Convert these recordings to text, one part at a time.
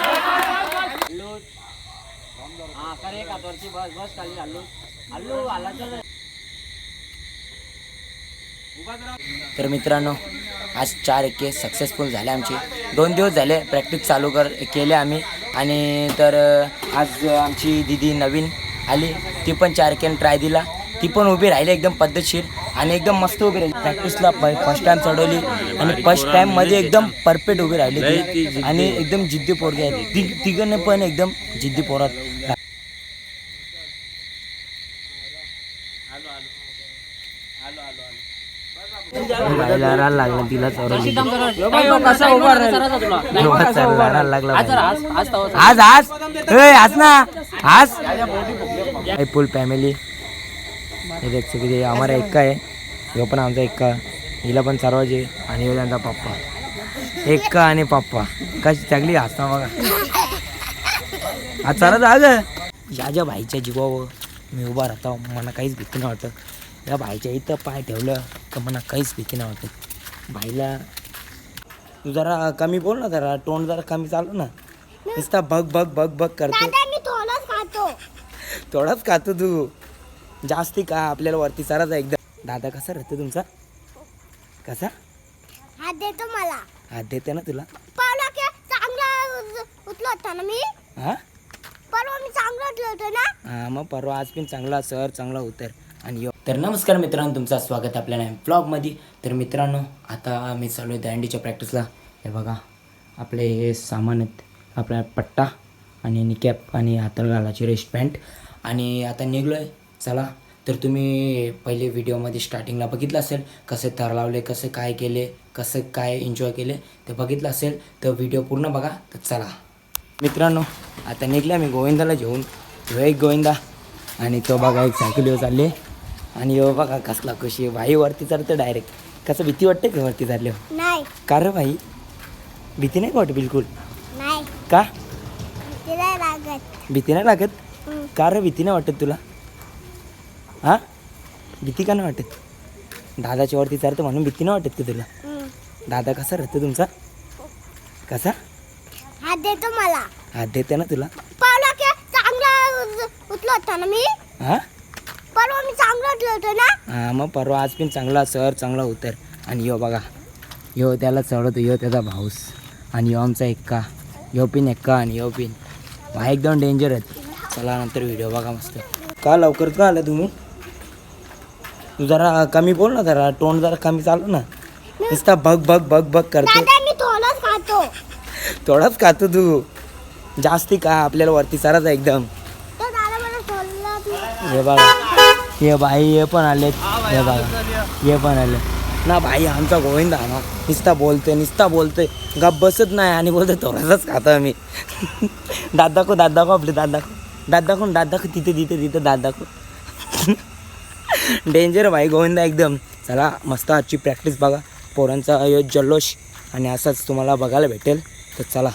हल्लू हा. करे कातवरची बस बस खाली हल्लू हल्लू आला चल तर मित्रांनो आज चार एके सक्सेसफुल झाले आमचे. दोन दिवस झाले प्रॅक्टिस चालू कर केले आम्ही. आणि तर अ, आज आमची दिदी नवीन आली. ती पण चार एकेने ट्राय दिला. ती पण उभी राहिली एकदम पद्धतशीर आणि एकदम मस्त उभी राहिली प्रॅक्टिसला फर्स्ट टाइम चढवली आणि फर्स्ट टाइममध्ये एकदम परफेक्ट उभी राहिली ती आणि एकदम जिद्दी पोरगी आहे ती तिघांनी पण एकदम जिद्दी पोरात राहायला लागला तिला आज आज आज तवा- आज आज ए आज ना आज फुल फॅमिली हे देख सगळे आम्हाला एक्का आहे ह्यो पण आमचा एक्का हिला पण सर्वाचे आणि ह्यो त्यांचा पप्पा. एक्का आणि पप्पा. कशी चांगली हसता बघा. आज चला जा ग. याच्या भाईच्या जीवावर. मी उभा राहतो. मला काहीच भीती नाही वाटत. या भाईच्या इथं पाय ठेवलं तर मला काहीच भीती नाही वाटत. भाईला तू जरा कमी बोल ना जरा. तोंड जरा कमी चालू ना. नुसता बघ बघ बघ बघ करतो. थोडाच खातो तू. जास्ती का आपल्याला वरती सराचा एकदम? दादा कसा राहतो तुमचा? कसा? हात देतो मला. हात देते ना तुला? परवा की चांगला उच- उचलत होता ना मी? हा? परवा मी चांगला उचलत होतो ना? हा मग परवा आज पण चांगला सर चांगला उतर आणि यो. तर नमस्कार मित्रांनो तुमचं स्वागत आपल्या ब्लॉगमध्ये तर मित्रांनो आता मी चालू आहे दंडीच्या प्रॅक्टिसला हे बघा आपले हे सामान आहेत. आपला पट्टा आणि निकॅप आणि हाताला घालायची रेस्ट पॅन्ट आणि आता निघलो आहे चला तर तुम्ही पहिले व्हिडिओमध्ये स्टार्टिंगला बघितलं असेल कसे थर लावले कसे काय केले कसं काय एन्जॉय केले ते बघितलं असेल तर व्हिडिओ पूर्ण बघा तर चला. मित्रांनो आता निघल्या मी गोविंदाला घेऊन. ह्यो एक गोविंदा. आणि तो बघा एक सायकलीवर चालले. आणि ह्यो बघा कसला कशी भाई वरती चढतं डायरेक्ट कसं भीती वाटते का वरती चालले का रे भाई? भीती नाही का वाटत बिलकुल? का? भीती नाही लागत. का रे भीती नाही वाटत तुला? हां? भीती का नाही वाटत? दादाच्या वरती चढतं म्हणून भीती नाही वाटत का तुला. दादा कसा राहतो तुमचा? कसा? हात देतो मला. हात देते ना तुला. परवा की चांगला होता ना मी? हां? परवा मी चांगला उचलत होतो ना? हा मग परवा आज पण चांगला सर चांगला उतर. आणि यो बघा यो त्याला चढवतो यो त्याचा भाऊस. आणि यो आमचा एक्का. यो पिन एक्का आणि यो पिन. हा एकदम डेंजर आहेत. चला नंतर व्हिडिओ बघा मस्त. का लवकर का आलं तुम्ही? तू जरा कमी बोल ना जरा तोंड जरा कमी चालू ना. नुसता बघ बघ बघ बघ करतो. दादा मी थोडंच खातो. थोडाच खातो तू. जास्ती का आपल्याला वरती सराचा एकदम. तर दादा मला सोडलं हे बघा. हे बाई हे पण आलेत. हे बघा. हे पण आले ना भाई आमचा गोविंदा ना. नुसता बोलतोय नुसता बोलतोय. गप बसत नाही आणि बोलतोय थोडासाच खातो आम्ही. दात दाखव दात दाखव आपले दात दाखव दात दाखवून दात दाखव तिथे तिथे तिथे दात दाखव डेंजर भाई गोविंदा एकदम. चला मस्त आजची प्रॅक्टिस बघा. पोरांचा जल्लोष. आणि असाच तुम्हाला बघायला भेटेल. तर चला.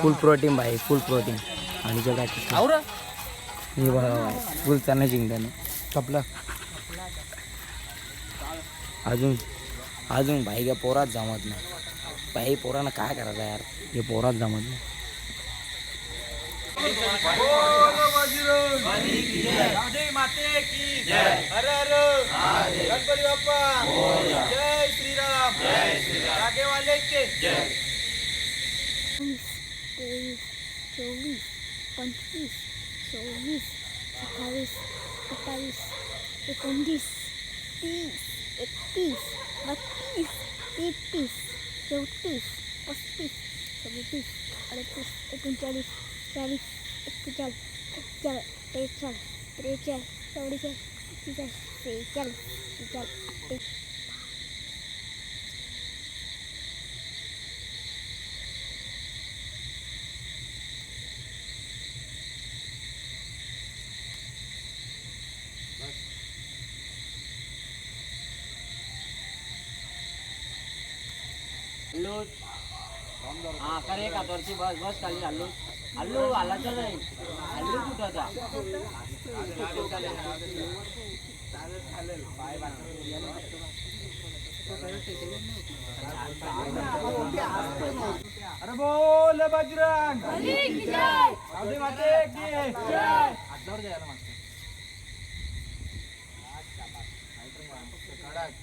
फुल प्रोटीन भाई फुल प्रोटीन आणि जो प्रॅक्टिस बघा फुल चालणं जिंकताना. कपलं अजून अजून भाई का पोरात जमत नाही. भाई पोरानं काय करायचं यार? हे पोरात जमत नाही. तेवीस चोवीस पंचवीस सव्वीस सत्तावीस अठ्ठावीस एकोणतीस तीस एकतीस बत्तीस तेहतीस चौतीस पस्तीस सदतीस अडतीस एकोणचाळीस चाळीस एक्केचाळीस एक्केचाळीस त्रेचाळीस त्रेचाळीस चौवेचाळीस एक्केचाळीस सेहेचाळीस सेहेचाळीस अठ्ठेचाळीस हल्लू हा करे कातवरची बस बस खाली हल्लू हल्लू आला चल हल्लू कुठं होता अरे बोल बजरंग माते की हातवर द्यायला मागतो कडक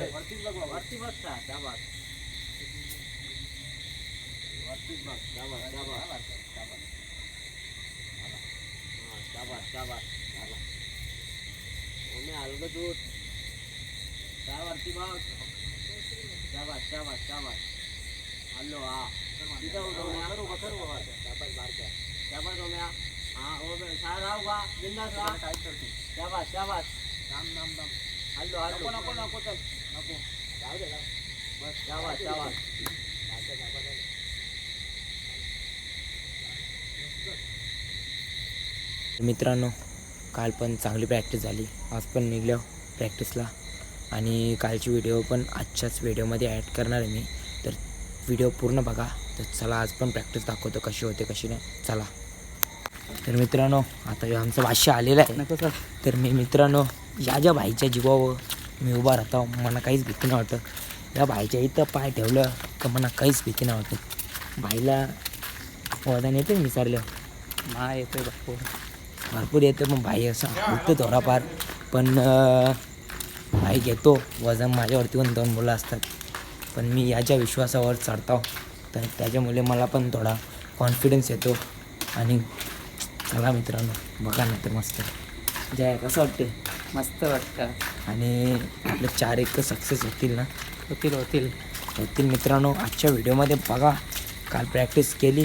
वरती शाबास वरतीच झाला उठ काय वरती बघ शाबास. शाबास शाबास हल्लो हा तिथं उठवण्या शाबास बारक्या शाबास ओम्या हा ओ बे शाळा राहू का बिंदास राहा काय करते शाबास शाबास राम राम. राम हल्लो हल्लो नको नको चल नको जाऊ दे बस शाबास शाबास मित्रांनो काल पण चांगली प्रॅक्टिस झाली. आज पण निघलो प्रॅक्टिसला आणि कालची व्हिडिओ पण आजच्याच व्हिडिओमध्ये ॲड करणार आहे मी. तर व्हिडिओ पूर्ण बघा. तर चला आज पण प्रॅक्टिस दाखवतो कशी होते कशी नाही. चला. तर मित्रांनो आता आमचा भाष्य आलेला आहे. तर मी मित्रांनो या ज्या भाईच्या जीवावर मी उभा राहतो मला काहीच भीती नाही वाटत या भाईच्या इथं पाय ठेवलं तर मला काहीच भीती नाही वाटत भाईला वजन येते ना विचारलं. मा येतोय बापू. भरपूर येतं पण भाई असं होतं थोडाफार. पण भाई घेतो. वजन माझ्यावरती पण दोन मुलं असतात. पण मी याच्या विश्वासावर चढतो. तर त्याच्यामुळे मला पण थोडा कॉन्फिडन्स येतो. आणि चला मित्रांनो बघा ना तर मस्त. जय कसं वाटते मस्त वाटतं. आणि आपले चार एक सक्सेस होतील ना? होतील होतील. होतील मित्रांनो आजच्या व्हिडिओमध्ये बघा काल प्रॅक्टिस केली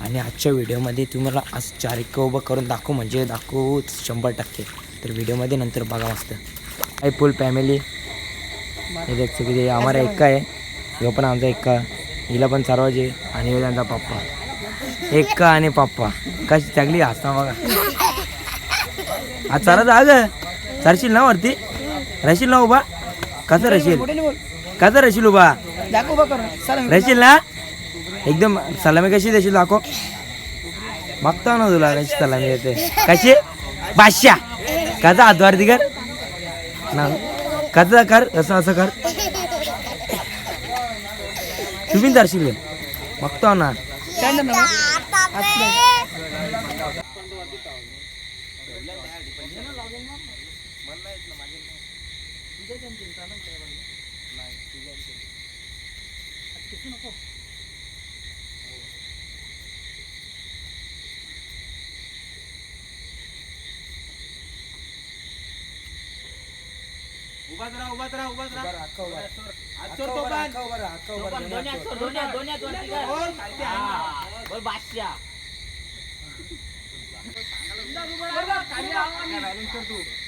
आणि आजच्या व्हिडिओमध्ये तुम्हाला आज चार एक उभं करून दाखवू म्हणजे दाखवू शंभर टक्के. तर व्हिडिओमध्ये नंतर बघा मस्त. हाय फुल फॅमिली हे की ते आम्हाला एक्का आहे ह्यो पण आमचा एक्का हिला पण सर्वाचे आणि ह्यो त्यांचा पप्पा. एक्का आणि पप्पा. कशी चांगली हसता बघा. आज चालत आ ग चालशील ना वरती? राहशील ना उभा? कसं राहशील कसं राहशील उभा? राहशील ना? एकदम सलामी कशी देशील दाखव. बघतो ना तुला कशी सलामी येते कशी? बादशा कसा हातवार कर. ना. कसं कर असं असं कर. तुम्ही धरशील बघतो ना. उभाच राहा उभाच राहा उभाच राहा. हात सोड तो पण. दोन्ही सोड, दोन्ही दोन्ही वरती कर. बोल बादशा हलवायचं नाही दादाला चारशे उठायचा हा शाबास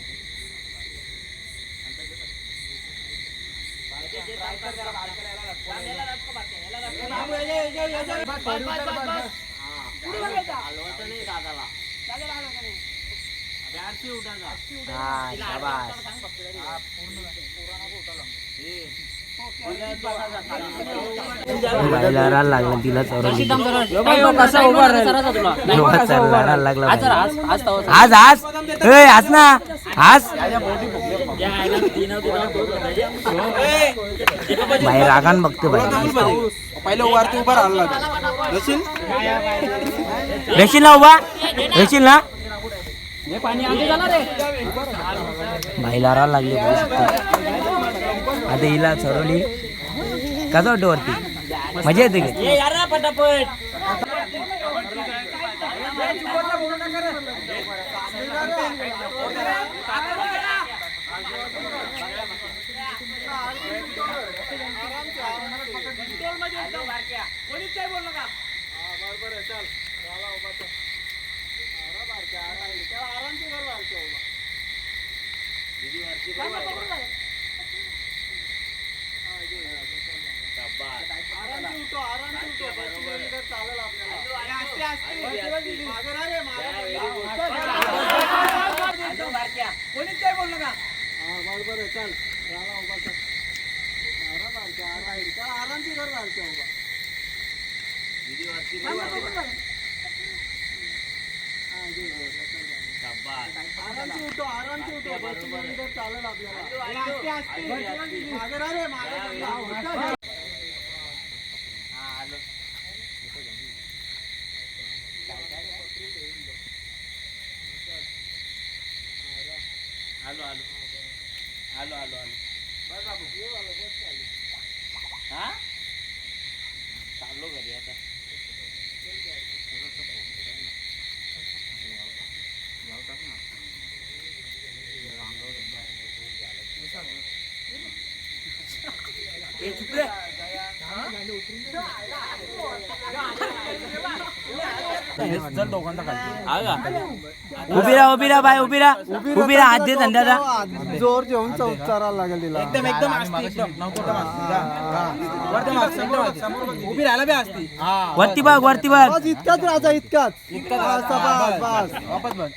राड लागला तिला चौरा लागला बाईला. आज आज आज ना आज बाहेर रागान बघते पहिले वरती उभा राहिला जशील रेशील ना उभा रेशील ना बाईला लागली बघू शकता आता हिला चढवली. कसं वाटतं वरती? मजा येते का? ये यार ना पटापट कोणीच काय बोल नका बरोबर आहे चल चला उभा चल अरे बारक्या आरामची कर बारक्या उभा आरामची उठो आरामची उठो बस किलोमीटर चालेल आपल्याला आस्ते आस्ते मागे राहा रे मागे कोणीच काय बोल नका बरोबर आहे चल चला उभा चल अरे बारक्या चल आरामची कर बारक्या उभा आरामची उठो आरामची उठो. बस किलोमीटर चालेल आपल्याला. आस्ते आस्ते मागे राहा रे मागे. चल दोघांचा काढतो आग उभी राहा उभी राहा बाय उभी राहा उभी राहा हात दे. धंद्याचा जोर जेवणचा उपचाराला लागेल तिला. एकदम एकदम उभी राहायला बी असती वरती बघ वरती बघ. बस इतकाच राजा इतकाच. बस बस.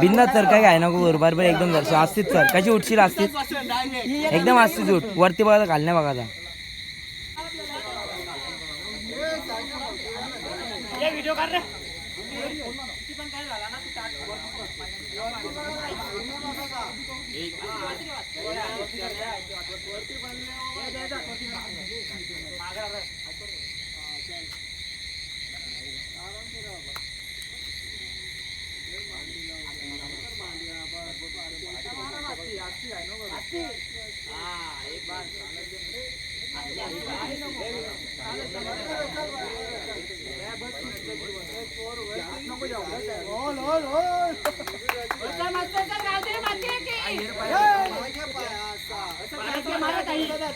बिंदात सर काय काय नको बरोबर बरोबर एकदम जर असतीच सर. कशी उठशील असतीच एकदम असतीच उठ वरती बघा घालण्या बघा आता. होल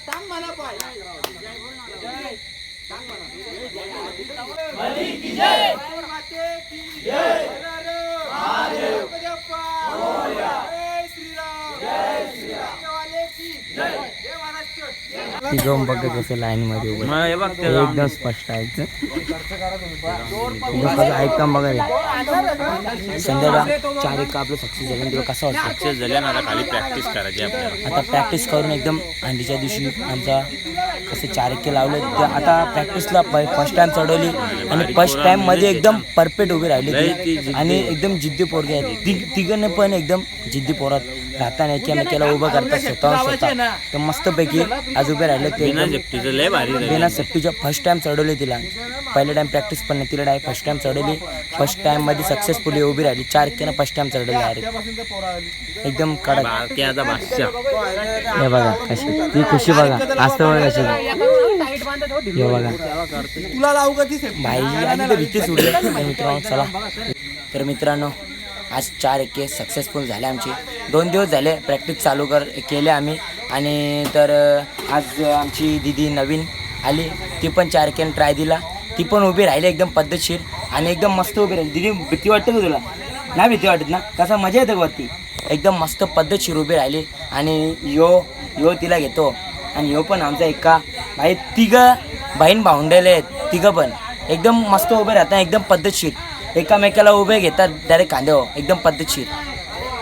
टांग मला पाय ती जाऊन बघ कसं लाईन मध्ये उभं एकदम स्पष्ट आहे. एकदम कसं ऐकता बघा रे संध्याकाळ चार एक आपलं सक्सेस झालं तुला कसं वाटतं? सक्सेस खाली प्रॅक्टिस करायची आपल्याला. आता प्रॅक्टिस करून एकदम अंडीच्या दिवशी आमचा कसे चार एक लावले. ते आता प्रॅक्टिसला फर्स्ट टाइम चढवली आणि फर्स्ट टाइममध्ये एकदम परफेक्ट उभी राहिली ती. आणि एकदम जिद्दी पोरगे आहेत ति तिघांनी पण एकदम जिद्दी पोरात राहताना एकामेकाला उभं करतात स्वतः. स्वतः तर मस्तपैकी आज उभे राहिले ते. बिना सेफ्टीच्या फर्स्ट टाइम चढवली तिला. पहिल्या टाइम प्रॅक्टिस पण नाही. तिला डायरेक्ट फर्स्ट टाइम चढवली. फर्स्ट टाइममध्ये सक्सेसफुली उभी राहिली. चार एकेनं फर्स्ट टाइम चढवली डायरेक्ट एकदम कडक. बादशाह हे बघा कशी. ती खुशी बघा. असतं बघा कशी. हे बघा. तुला लावू का ती भाई आणि तर भीतीच उडली तर मित्रांनो. चला. तर मित्रांनो आज चार एके सक्सेसफुल झाले आमचे. दोन दिवस झाले प्रॅक्टिस चालू कर केले आम्ही. आणि तर आज आमची दिदी नवीन आली. ती पण चार एकेने ट्राय दिला. ती पण उभी राहिली एकदम पद्धतशीर आणि एकदम मस्त उभी राहिली. दिदी भीती वाटते का तुला? नाही भीती वाटत ना? कसा मजा येते का वरती? एकदम मस्त पद्धतशीर उभी राहिली आणि यो यो तिला घेतो. आणि यो पण आमचा एका भाई तिघं बहीण भाऊंडेले आहेत तिघं पण. एकदम मस्त उभे राहतात एकदम पद्धतशीर. एकामेकाला उभे घेतात डायरेक्ट कांद्यावर हो, एकदम पद्धतशीर.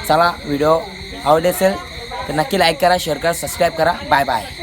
चला व्हिडिओ आवडले असेल तर नक्की लाईक करा शेअर करा सबस्क्राईब करा. Bye bye